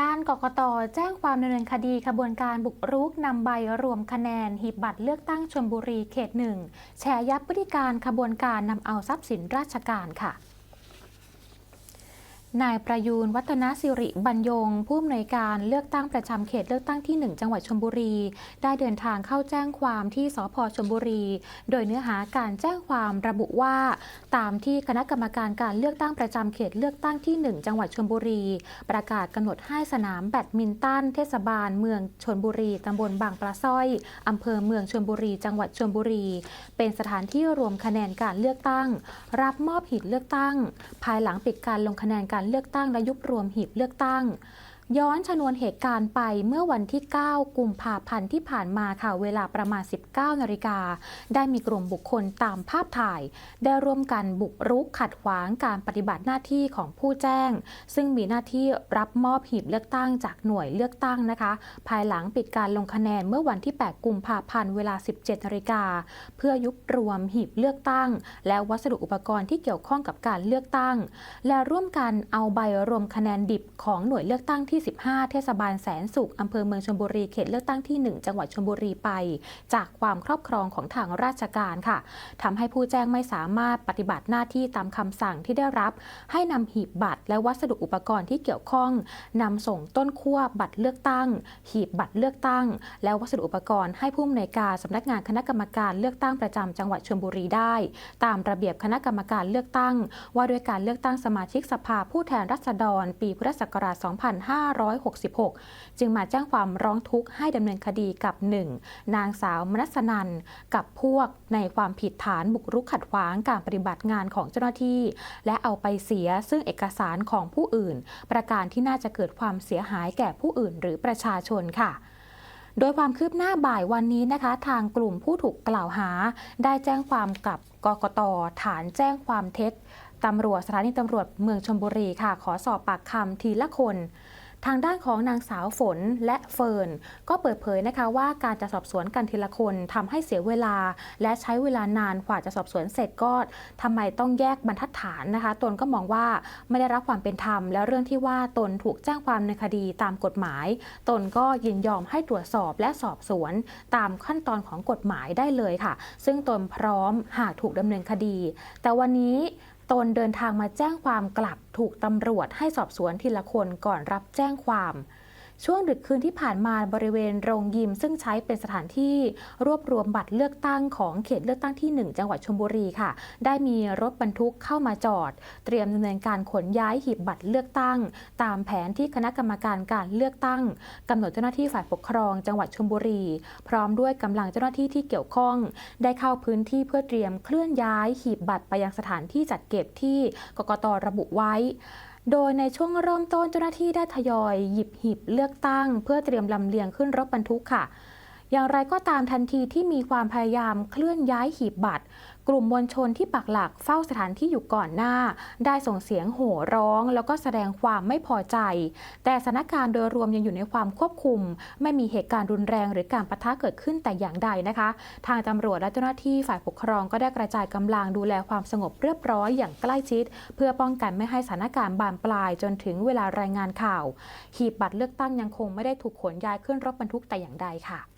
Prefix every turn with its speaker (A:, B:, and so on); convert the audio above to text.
A: ด้านกกตแจ้งความดำเนินคดีขบวนการบุกรุกนำใบรวมคะแนนหีบบัตรเลือกตั้งชลบุรีเขตหนึ่งแฉยับพฤติการขบวนการนำเอาทรัพย์สินราชการค่ะ นายประยูนวัฒนสิริบรรยง ผู้อำนวยการเลือกตั้งประจำเขตเลือกตั้งที่ 1 จังหวัดชลบุรี ได้เดินทางเข้าแจ้งความที่สพชลบุรี โดยเนื้อหาการแจ้งความระบุว่า ตามที่คณะกรรมการการเลือกตั้งประจำเขตเลือกตั้งที่ 1 จังหวัดชลบุรี ประกาศกำหนดให้สนามแบดมินตันเทศบาลเมืองชลบุรีตำบลบางปลาสร้อยอำเภอเมืองชลบุรี จังหวัดชลบุรี เป็นสถานที่รวมคะแนนการเลือกตั้ง รับมอบหีบเลือกตั้ง ภายหลังปิดการลงคะแนนการเลือกตั้งและยุบรวมหีบเลือกตั้ง ย้อนชนวนเหตุการณ์ไปเมื่อวันที่ 9 กุมภาพันธ์ที่ผ่านมาค่ะ เวลาประมาณ 19 นาฬิกา ได้มีกลุ่มบุคคลตามภาพถ่าย ได้ร่วมกันบุกรุกขัดขวางการปฏิบัติหน้าที่ของผู้แจ้ง ซึ่งมีหน้าที่รับมอบหีบเลือกตั้งจากหน่วยเลือกตั้งนะคะ ภายหลังปิดการลงคะแนนเมื่อวันที่ 8 กุมภาพันธ์เวลา 17 นาฬิกา เพื่อยุบรวมหีบเลือกตั้ง และวัสดุอุปกรณ์ที่เกี่ยวข้องกับการเลือกตั้ง และร่วมกันเอาใบรวมคะแนนดิบของหน่วยเลือกตั้งที่15เทศบาลแสนสุขอำเภอเมืองชลบุรีเขตเลือกตั้งที่ 1 จังหวัดชลบุรีไป จากความครอบครองของทางราชการค่ะทำให้ผู้แจ้งไม่สามารถปฏิบัติหน้าที่ตามคำสั่งที่ได้รับ ให้นำหีบบัตรและวัสดุอุปกรณ์ที่เกี่ยวข้องนำส่งต้นขั้วบัตรเลือกตั้ง หีบบัตรเลือกตั้ง และวัสดุอุปกรณ์ให้ผู้อำนวยการสำนักงานคณะกรรมการเลือกตั้งประจำจังหวัดชลบุรีได้ ตามระเบียบคณะกรรมการเลือกตั้ง ว่าด้วยการเลือกตั้งสมาชิกสภาผู้แทนราษฎร ปีพุทธศักราช2566 จึงมาแจ้งความร้องทุกข์ให้ดำเนินคดีกับ 1. นางสาวมนัสนันกับพวกในความผิดฐานบุกรุกขัดขวางการปฏิบัติงานของเจ้าหน้าที่ และเอาไปเสียซึ่งเอกสารของผู้อื่น ประการที่น่าจะเกิดความเสียหายแก่ผู้อื่น หรือประชาชนค่ะโดยความคืบหน้าบ่ายวันนี้นะคะ ทางกลุ่มผู้ถูกกล่าวหา ได้แจ้งความกับกกตฐานแจ้งความเท็จตำรวจสถานีตำรวจเมืองชลบุรีค่ะ ขอสอบปากคำทีละคน ทางด้านของนางสาวฝนและเฟิร์นก็เปิดเผยนะคะว่าการจะสอบสวนกันทีละคนทำให้เสียเวลา และใช้เวลานานกว่าจะสอบสวนเสร็จก็ทำไมต้องแยกบรรทัดฐานนะคะ ตนก็มองว่าไม่ได้รับความเป็นธรรม และเรื่องที่ว่าตนถูกแจ้งความในคดีตามกฎหมาย ตนก็ยินยอมให้ตรวจสอบและสอบสวน ตามขั้นตอนของกฎหมายได้เลยค่ะ ซึ่งตนพร้อมหากถูกดำเนินคดี แต่วันนี้ ตนเดินทางมาแจ้งความกลับถูกตำรวจให้สอบสวนทีละคนก่อนรับแจ้งความ ช่วงดึกคืนที่ผ่านมาบริเวณโรงยิม ซึ่งใช้เป็นสถานที่รวบรวมบัตรเลือกตั้งของเขตเลือกตั้งที่ 1 จังหวัดชลบุรีค่ะ ได้มีรถบรรทุกเข้ามาจอด เตรียมดำเนินการขนย้ายหีบบัตรเลือกตั้ง ตามแผนที่คณะกรรมการการเลือกตั้งกำหนดเจ้าหน้าที่ฝ่ายปกครอง จังหวัดชลบุรี พร้อมด้วยกำลังเจ้าหน้าที่ที่เกี่ยวข้อง ได้เข้าพื้นที่เพื่อเตรียมเคลื่อนย้ายหีบบัตรไปยังสถานที่จัดเก็บที่กกตระบุไว้ โดยในช่วงเริ่มต้นเจ้าหน้าที่ได้ทยอยหยิบหีบเลือกตั้ง เพื่อเตรียมลำเลียงขึ้นรถบรรทุกค่ะ อย่างไรก็ตามทันทีที่มีความพยายามเคลื่อนย้ายหีบบัตร กลุ่มมวลชนที่ปักหลักเฝ้าสถานที่อยู่ก่อนหน้า ได้ส่งเสียงโห่ร้อง แล้วก็แสดงความไม่พอใจ แต่สถานการณ์โดยรวมยังอยู่ในความควบคุม ไม่มีเหตุการณ์รุนแรง หรือการปะทะเกิดขึ้นแต่อย่างใดนะคะ ทางตำรวจและเจ้าหน้าที่ฝ่ายปกครองก็ได้กระจายกำลังดูแลความสงบเรียบร้อยอย่างใกล้ชิด เพื่อป้องกันไม่ให้สถานการณ์บานปลายจนถึงเวลารายงานข่าว หีบบัตรเลือกตั้งยังคงไม่ได้ถูกขนย้ายขึ้นรถบรรทุกแต่อย่างใดค่ะ